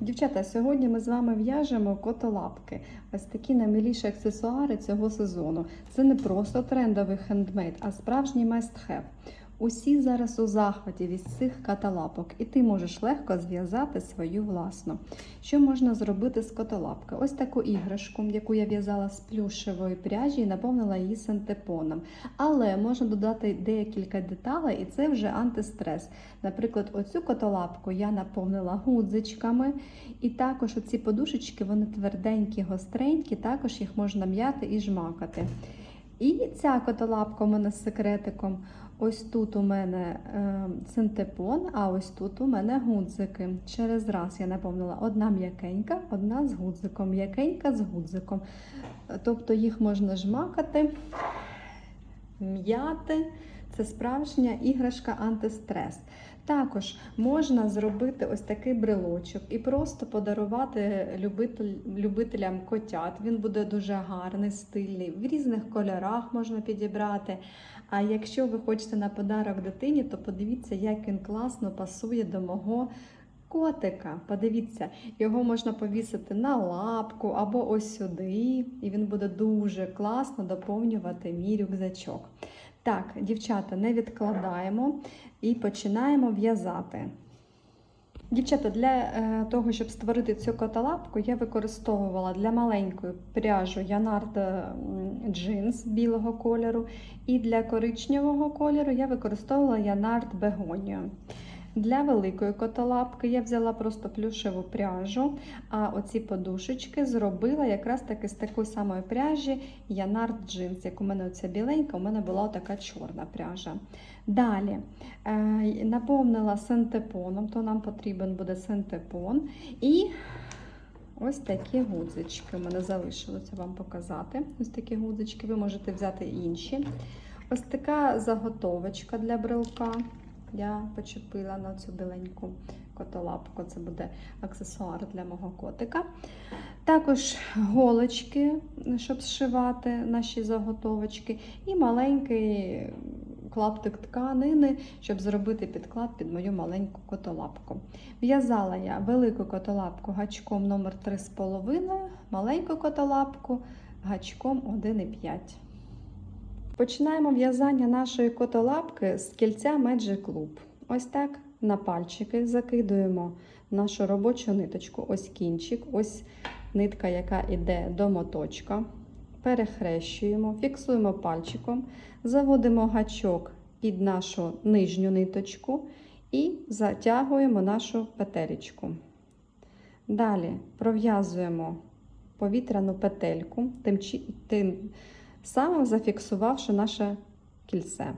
Дівчата, сьогодні ми з вами в'яжемо котолапки. Ось такі наймиліші аксесуари цього сезону. Це не просто трендовий хендмейд, а справжній must-have. Усі зараз у захваті від цих каталапок, і ти можеш легко зв'язати свою власну. Що можна зробити з котолапки? Ось таку іграшку, яку я в'язала з плюшевої пряжі і наповнила її синтепоном. Але можна додати декілька деталей, і це вже антистрес. Наприклад, оцю котолапку я наповнила гудзичками, і також оці подушечки, вони тверденькі, гостренькі, також їх можна м'яти і жмакати. І ця котолапка у мене з секретиком. Ось тут у мене е, синтепон, а ось тут у мене гудзики. Через раз я наповнила одна м'якенька, одна з гудзиком, м'якенька з гудзиком. Тобто їх можна жмакати, м'яти. Це справжня іграшка антистрес. Також можна зробити ось такий брелочок і просто подарувати любителям котят. Він буде дуже гарний, стильний, в різних кольорах можна підібрати. А якщо ви хочете на подарок дитині, то подивіться, як він класно пасує до мого котика. Подивіться, його можна повісити на лапку або ось сюди, і він буде дуже класно доповнювати мій рюкзачок. Так, дівчата, не відкладаємо і починаємо в'язати. Дівчата, для е, того, щоб створити цю котолапку, я використовувала для маленької пряжу Янард джинс білого кольору, і для коричневого кольору я використовувала Янард Бегонію. Для великої котолапки я взяла просто плюшеву пряжу, а оці подушечки зробила якраз таки з такої самої пряжі Янард джинс. Як у мене оця біленька, у мене була така чорна пряжа. Далі е, наповнила синтепоном, то нам потрібен буде синтепон. І ось такі гудзички. У мене залишилося вам показати. Ось такі гудзички, ви можете взяти інші. Ось така заготовочка для брелка. Я почепила на цю біленьку котолапку, це буде аксесуар для мого котика. Також голочки, щоб зшивати наші заготовочки, і маленький клаптик тканини, щоб зробити підклад під мою маленьку котолапку. В'язала я велику котолапку гачком номер 3,5, маленьку котолапку гачком 1,5. Починаємо в'язання нашої котолапки з кільця Magic Loop. Ось так на пальчики закидуємо нашу робочу ниточку, ось кінчик, ось нитка, яка йде до моточка. Перехрещуємо, фіксуємо пальчиком, заводимо гачок під нашу нижню ниточку і затягуємо нашу петелечку. Далі пров'язуємо повітряну петельку, тим, тим самим зафіксувавши наше кільце.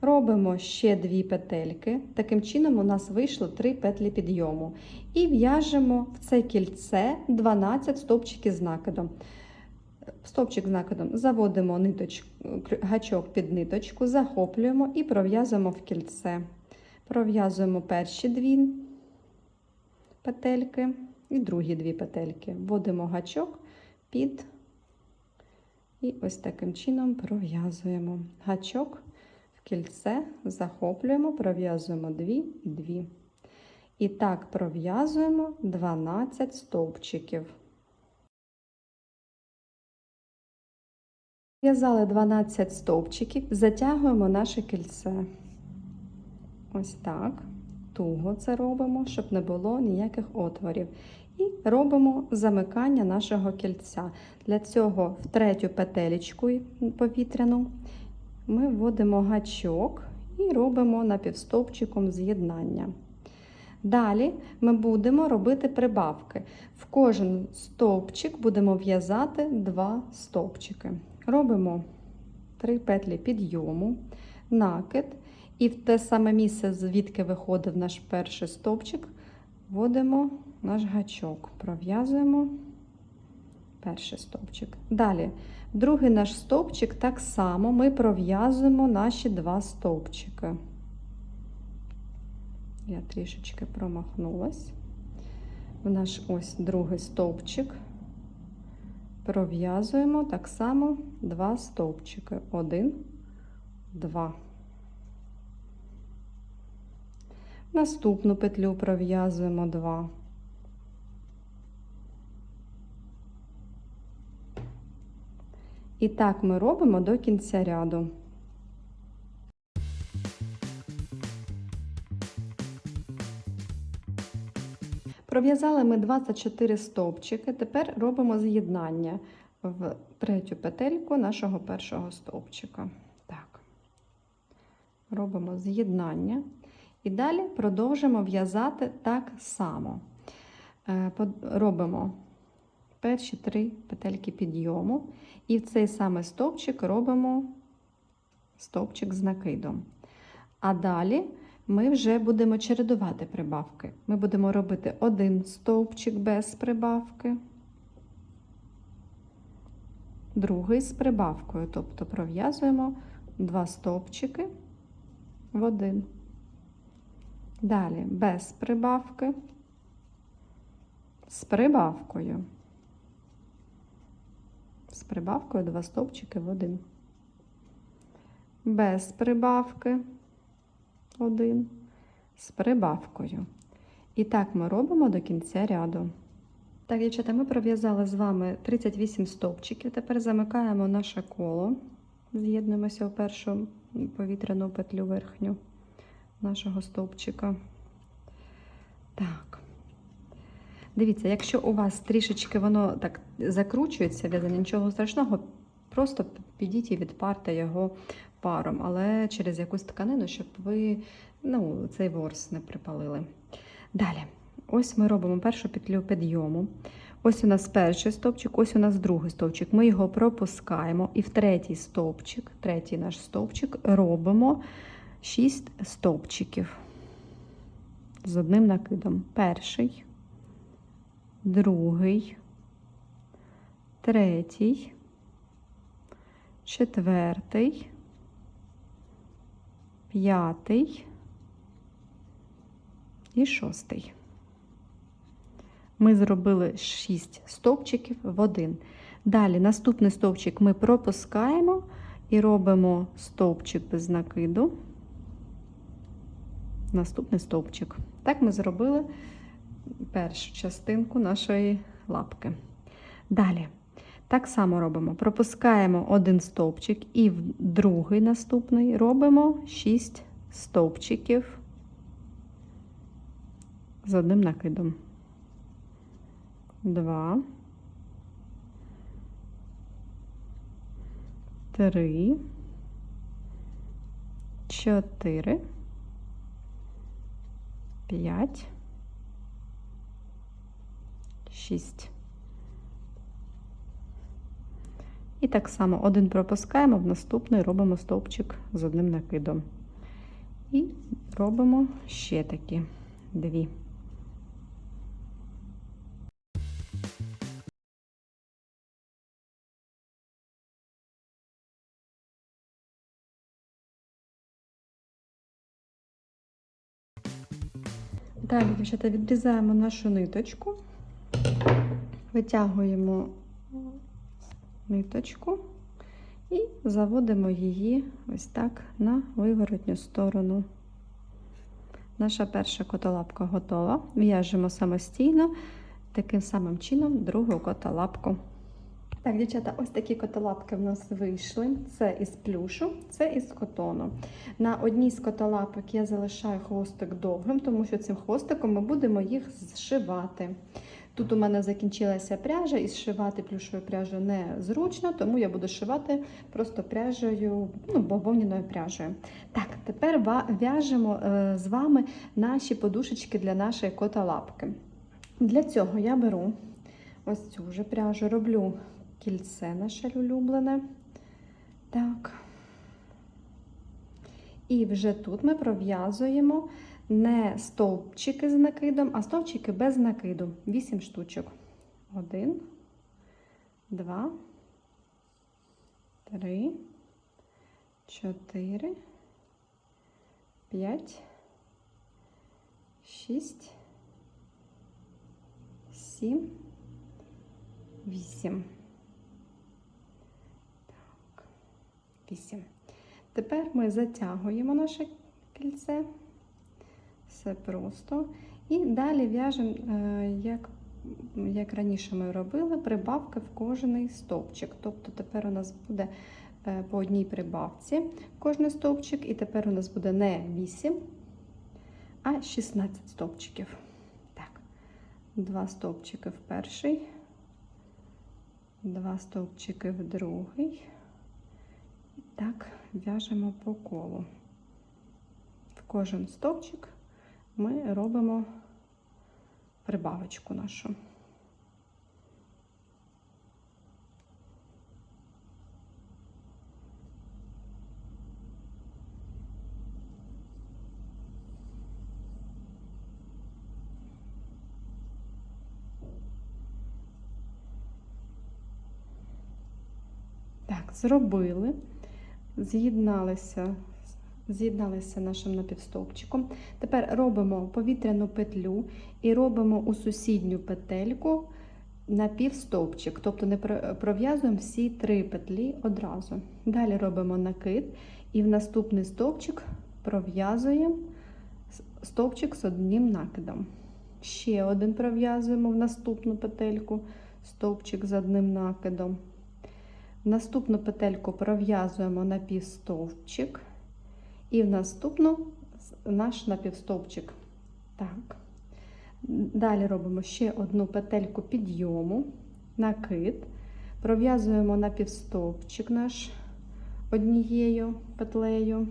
Робимо ще дві петельки. Таким чином, у нас вийшло 3 петлі підйому. І в'яжемо в це кільце 12 стовпчиків з накидом. Стовпчик з накидом заводимо ниточку, гачок під ниточку, захоплюємо і пров'язуємо в кільце. Пров'язуємо перші дві петельки і другі дві петельки. Вводимо гачок під і ось таким чином пров'язуємо гачок в кільце, захоплюємо, пров'язуємо 2 і 2. І так пров'язуємо 12 стовпчиків. В'язали 12 стовпчиків, затягуємо наше кільце. Ось так. Туго це робимо, щоб не було ніяких отворів. І робимо замикання нашого кільця. Для цього в третю петелечку повітряну ми вводимо гачок і робимо напівстовпчиком з'єднання. Далі ми будемо робити прибавки. В кожен стовпчик будемо в'язати два стовпчики. Робимо три петлі підйому, накид, і в те саме місце, звідки виходив наш перший стовпчик, вводимо наш гачок, пров'язуємо перший стовпчик. Далі, другий наш стовпчик, так само ми пров'язуємо наші два стовпчики. Я трішечки промахнулась. В наш ось другий стовпчик. Пров'язуємо так само два стовпчики. Один, два. Наступну петлю пров'язуємо два. І так ми робимо до кінця ряду. Пров'язали ми 24 стовпчики. Тепер робимо з'єднання в третю петельку нашого першого стовпчика. Так. Робимо з'єднання. І далі продовжимо в'язати так само. Е, Робимо перші три петельки підйому, і в цей самий стовпчик робимо стовпчик з накидом. А далі ми вже будемо чередувати прибавки. Ми будемо робити один стовпчик без прибавки, другий з прибавкою, тобто пров'язуємо два стовпчики в один. Далі без прибавки, з прибавкою. З прибавкою два стовпчики в один. Без прибавки один. З прибавкою. І так ми робимо до кінця ряду. Так, дівчата, ми пров'язали з вами 38 стовпчиків. Тепер замикаємо наше коло. З'єднуємося в першу повітряну петлю верхню нашого стовпчика. Так. Дивіться, якщо у вас трішечки воно так закручується, в'язання, нічого страшного, просто підіть і відпарте його паром, але через якусь тканину, щоб ви ну, цей ворс не припалили. Далі, ось ми робимо першу петлю підйому. Ось у нас перший стовпчик, ось у нас другий стовпчик. Ми його пропускаємо, і в третій стовпчик, третій наш стовпчик робимо 6 стовпчиків з одним накидом. Перший, другий, третій, четвертий, п'ятий і шостий. Ми зробили 6 стовпчиків в один. Далі наступний стовпчик ми пропускаємо і робимо стовпчик без накиду. Наступний стовпчик. Так ми зробили першу частинку нашої лапки. Далі, так само робимо. Пропускаємо один стовпчик і в другий наступний робимо 6 стовпчиків з одним накидом. Два. Три. Чотири. П'ять. Шість. І так само один пропускаємо, в наступний робимо стовпчик з одним накидом. І робимо ще такі дві. Далі, дівчата, відрізаємо нашу ниточку, витягуємо ниточку і заводимо її ось так на виворотню сторону. Наша перша котолапка готова. В'яжемо самостійно, таким самим чином другу котолапку. Так, дівчата, ось такі котолапки в нас вийшли. Це із плюшу, це із котону. На одній з котолапок я залишаю хвостик довгим, тому що цим хвостиком ми будемо їх зшивати. Тут у мене закінчилася пряжа, і зшивати плюшову пряжу не зручно, тому я буду шивати просто пряжею, ну, бавовняною пряжею. Так, тепер в'яжемо е, з вами наші подушечки для нашої котолапки. Для цього я беру ось цю вже пряжу, роблю кільце наше улюблене. Так. І вже тут ми пров'язуємо не стовпчики з накидом, а стовпчики без накиду. 8 штучок. Один, два, три, чотири, п'ять, шість, сім, вісім. Так, вісім. Тепер ми затягуємо наше кільце. Все просто. І далі в'яжемо, е, як як раніше ми робили, прибавки в кожний стовпчик. Тобто тепер у нас буде е, по одній прибавці кожний стовпчик, і тепер у нас буде не 8, а 16 стовпчиків. Так, два стовпчики в перший, два стовпчики в другий. І так в'яжемо по колу. В кожен стовпчик ми робимо прибавочку нашу. Так, зробили, з'єдналися, з'єдналися нашим напівстовпчиком. Тепер робимо повітряну петлю і робимо у сусідню петельку напівстовпчик, тобто не про- пров'язуємо всі три петлі одразу. Далі робимо накид і в наступний стовпчик пров'язуємо стовпчик з одним накидом. Ще один пров'язуємо в наступну петельку, стовпчик з одним накидом. В наступну петельку пров'язуємо напівстовпчик і в наступну наш напівстовпчик. Так. Далі робимо ще одну петельку підйому, накид, пров'язуємо напівстовпчик наш однією петлею,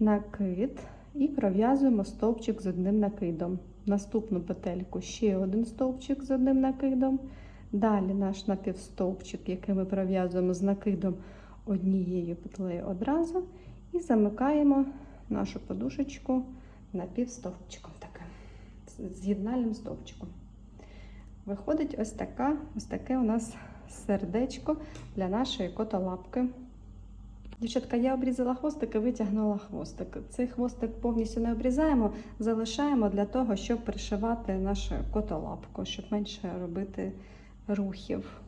накид і пров'язуємо стовпчик з одним накидом. Наступну петельку ще один стовпчик з одним накидом. Далі наш напівстовпчик, який ми пров'язуємо з накидом однією петлею одразу, і замикаємо нашу подушечку напівстовпчиком таким, з'єднальним стовпчиком. Виходить ось, така, ось таке у нас сердечко для нашої котолапки. Дівчатка, я обрізала хвостик і витягнула хвостик. Цей хвостик повністю не обрізаємо, залишаємо для того, щоб пришивати нашу котолапку, щоб менше робити рухів.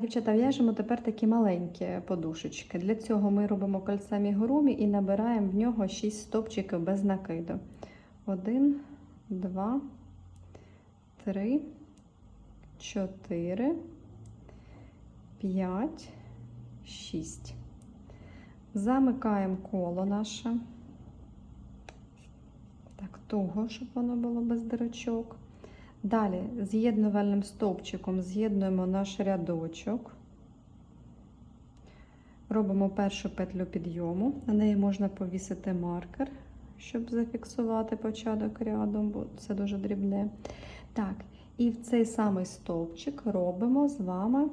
Дівчата, в'яжемо тепер такі маленькі подушечки. Для цього ми робимо кольцем мігурумі і набираємо в нього 6 стопчиків без накиду. Один, два, три, чотири, п'ять, шість. Замикаємо коло наше. Так, туго, щоб воно було без дирочок. Далі з'єднувальним стовпчиком з'єднуємо наш рядочок. Робимо першу петлю підйому. На неї можна повісити маркер, щоб зафіксувати початок ряду, бо це дуже дрібне. Так, і в цей самий стовпчик робимо з вами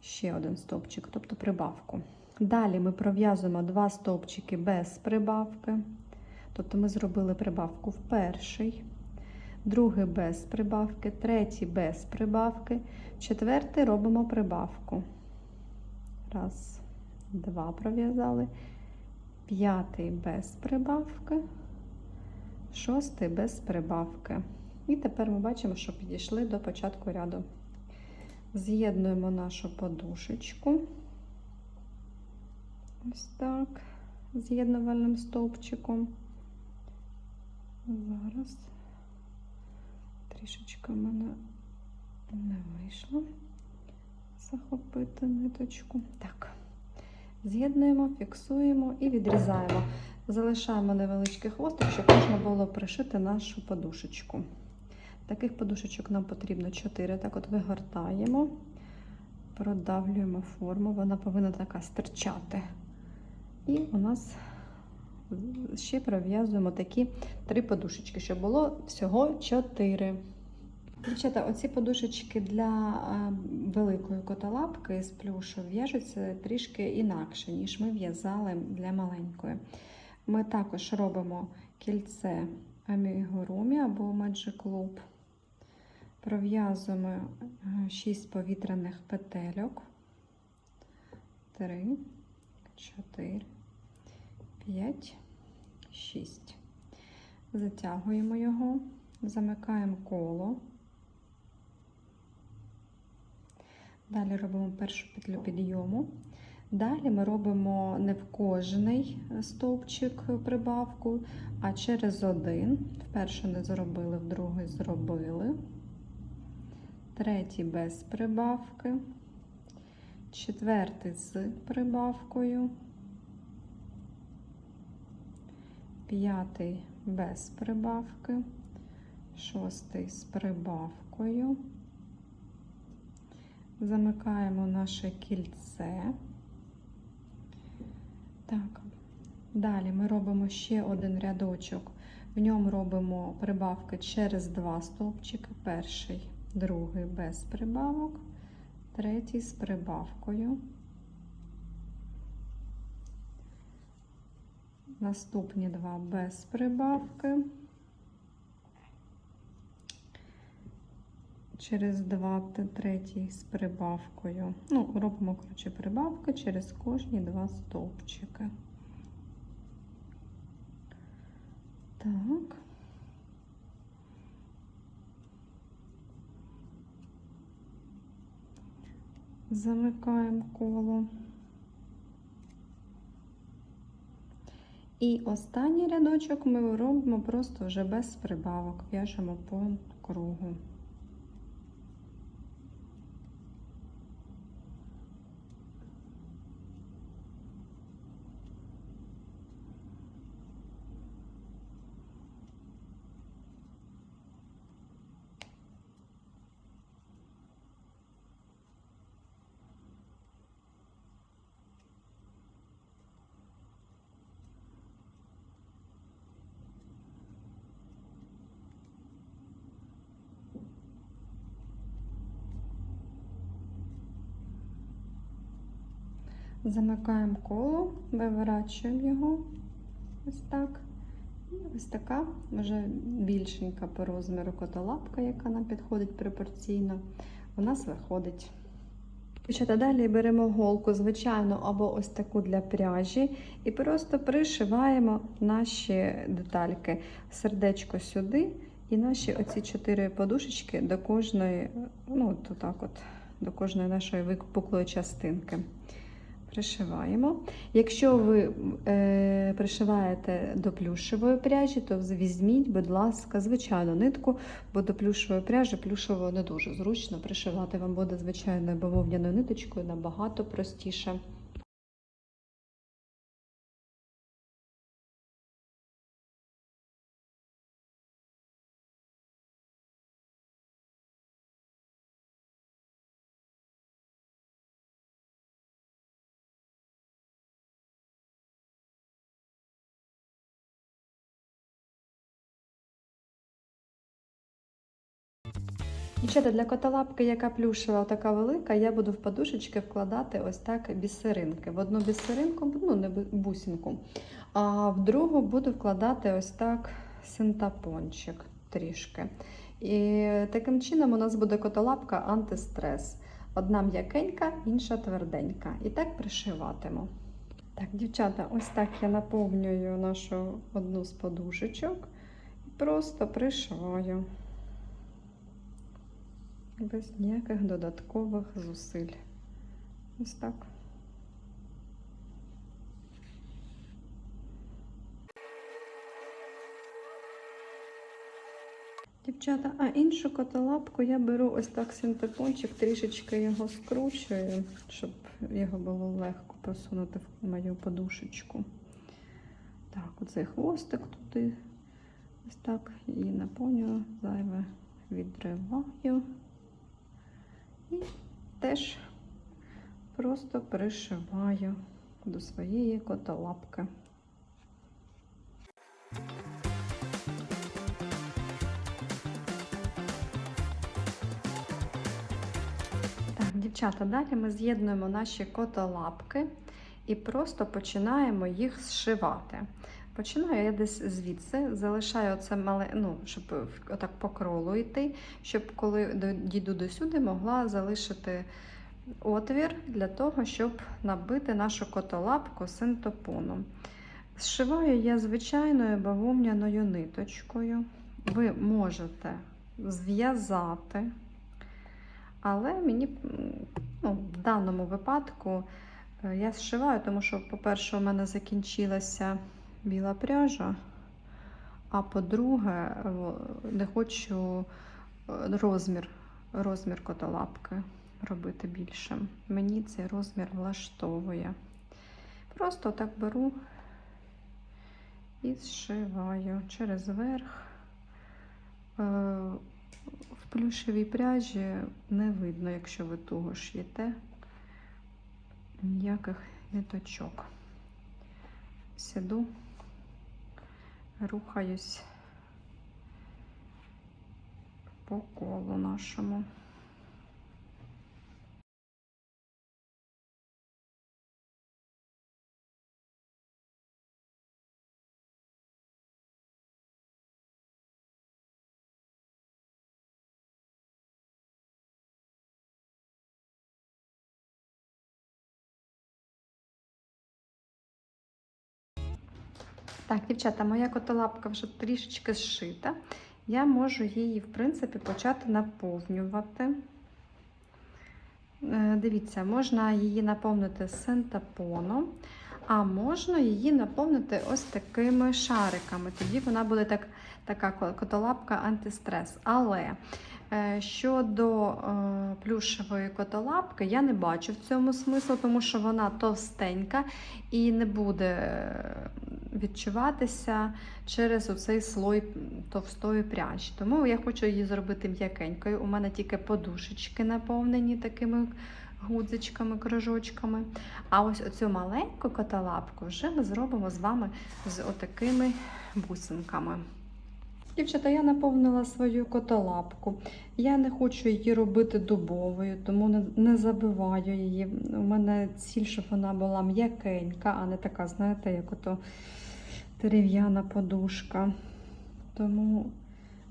ще один стовпчик, тобто прибавку. Далі ми пров'язуємо два стовпчики без прибавки. Тобто ми зробили прибавку в перший, другий без прибавки, третій без прибавки, четвертий робимо прибавку. Раз, два пров'язали, п'ятий без прибавки, шостий без прибавки. І тепер ми бачимо, що підійшли до початку ряду. З'єднуємо нашу подушечку. Ось так, з'єднувальним стовпчиком. Зараз трішечки в мене не вийшло захопити ниточку. Так, з'єднуємо, фіксуємо і відрізаємо. Залишаємо невеличкий хвостик, щоб можна було пришити нашу подушечку. Таких подушечок нам потрібно 4. Так от вигортаємо, продавлюємо форму, вона повинна така стирчати. І у нас ще пров'язуємо такі три подушечки, щоб було всього 4. Дівчата, оці подушечки для великої котолапки з плюшу в'яжуться трішки інакше, ніж ми в'язали для маленької. Ми також робимо кільце амігурумі або Magic Loop. Пров'язуємо 6 повітряних петельок. 3, 4, 5, 6. Затягуємо його, замикаємо коло. Далі робимо першу петлю підйому. Далі ми робимо не в кожний стовпчик прибавку, а через один. Вперше не зробили, в другий зробили. третій без прибавки, четвертий з прибавкою, п'ятий без прибавки, шостий з прибавкою. Замикаємо наше кільце. Так, далі ми робимо ще один рядочок. В ньому робимо прибавки через два стовпчики. Перший, другий без прибавок, третій з прибавкою. Наступні два без прибавки. Через два та третій з прибавкою. Ну, робимо, коротше, прибавки через кожні два стовпчики. Так. Замикаємо коло. І останній рядочок ми робимо просто вже без прибавок, в'яжемо по кругу. Замикаємо коло, виворачуємо його ось так. І ось така вже більшенька по розміру котолапка, яка нам підходить пропорційно, у нас виходить. Дівчата, далі беремо голку, звичайно, або ось таку для пряжі, і просто пришиваємо наші детальки. Сердечко сюди, і наші оці чотири подушечки до кожної, ну, от отак от, до кожної нашої випуклої частинки пришиваємо. Якщо ви е, пришиваєте до плюшевої пряжі, то візьміть, будь ласка, звичайну нитку, бо до плюшевої пряжі плюшево не дуже зручно пришивати. Вам буде звичайною бавовняною ниточкою набагато простіше. Дівчата, для котолапки, яка плюшева, така велика, я буду в подушечки вкладати ось так бісеринки. В одну бісеринку, ну не бусинку, а в другу буду вкладати ось так синтапончик трішки. І таким чином у нас буде котолапка антистрес. Одна м'якенька, інша тверденька. І так пришиватиму. Так, дівчата, ось так я наповнюю нашу одну з подушечок і просто пришиваю без ніяких додаткових зусиль. Ось так. Дівчата, а іншу котолапку я беру ось так синтепончик, трішечки його скручую, щоб його було легко просунути в мою подушечку. Так, оцей хвостик туди ось так і наповнюю, зайве відриваю. І теж просто пришиваю до своєї котолапки. Так, дівчата, далі ми з'єднуємо наші котолапки і просто починаємо їх зшивати. Починаю я десь звідси, залишаю оце мале, ну, щоб отак по кролу йти, щоб коли дійду до сюди, могла залишити отвір для того, щоб набити нашу котолапку синтопоном. Зшиваю я звичайною бавовняною ниточкою. Ви можете зв'язати, але мені ну, в даному випадку е, я зшиваю, тому що, по-перше, у мене закінчилася біла пряжа. А по-друге, не хочу е, розмір розмір котолапки робити більшим. Мені цей розмір влаштовує. Просто так беру і зшиваю через верх. Е, В плюшевій пряжі не видно, якщо ви туго ш'єте, ніяких ниточок. Сіду, рухаюсь по колу нашому. Так, дівчата, моя котолапка вже трішечки зшита. Я можу її, в принципі, почати наповнювати. Е, Дивіться, можна її наповнити синтепоном, а можна її наповнити ось такими шариками. Тоді вона буде так, така котолапка антистрес. Але е, щодо е, плюшевої котолапки, я не бачу в цьому смислу, тому що вона товстенька і не буде відчуватися через оцей слой товстої пряжі. Тому я хочу її зробити м'якенькою. У мене тільки подушечки наповнені такими гудзичками, кружочками. А ось оцю маленьку котолапку вже ми зробимо з вами з отакими бусинками. Дівчата, я наповнила свою котолапку. Я не хочу її робити дубовою, тому не, забиваю її. У мене ціль, щоб вона була м'якенька, а не така, знаєте, як ото дерев'яна подушка. Тому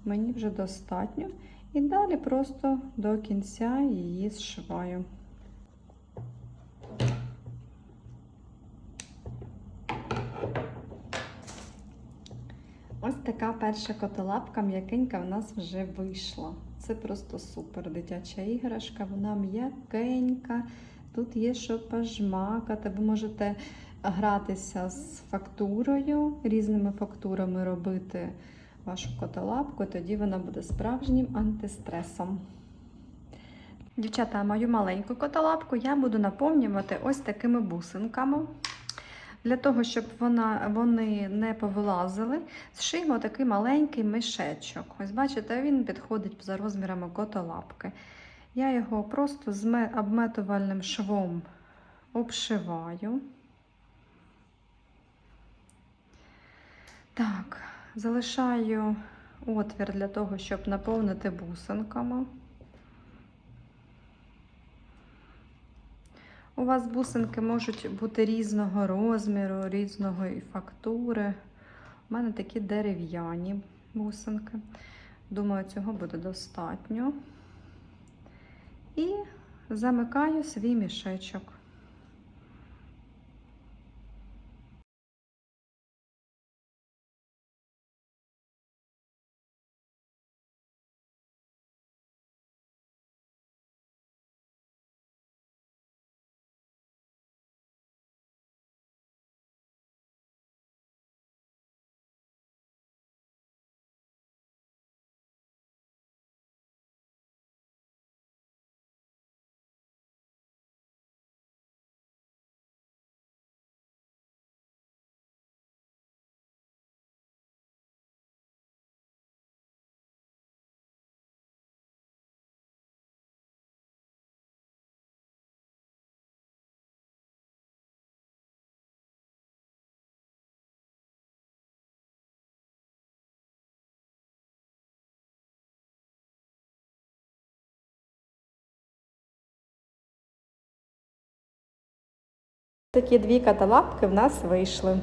мені вже достатньо. І далі просто до кінця її зшиваю. Ось така перша котолапка м'якенька в нас вже вийшла. Це просто супер дитяча іграшка, вона м'якенька. Тут є що пожмакати. Ви можете гратися з фактурою, різними фактурами робити вашу котолапку, тоді вона буде справжнім антистресом. Дівчата, мою маленьку котолапку я буду наповнювати ось такими бусинками. Для того, щоб вона, вони не повилазили, зшиємо такий маленький мішечок. Ось бачите, він підходить за розмірами котолапки. Я його просто з обметувальним швом обшиваю. Так, залишаю отвір для того, щоб наповнити бусинками. У вас бусинки можуть бути різного розміру, різного і фактури. У мене такі дерев'яні бусинки. Думаю, цього буде достатньо. І замикаю свій мішечок. Такі дві каталапки в нас вийшли.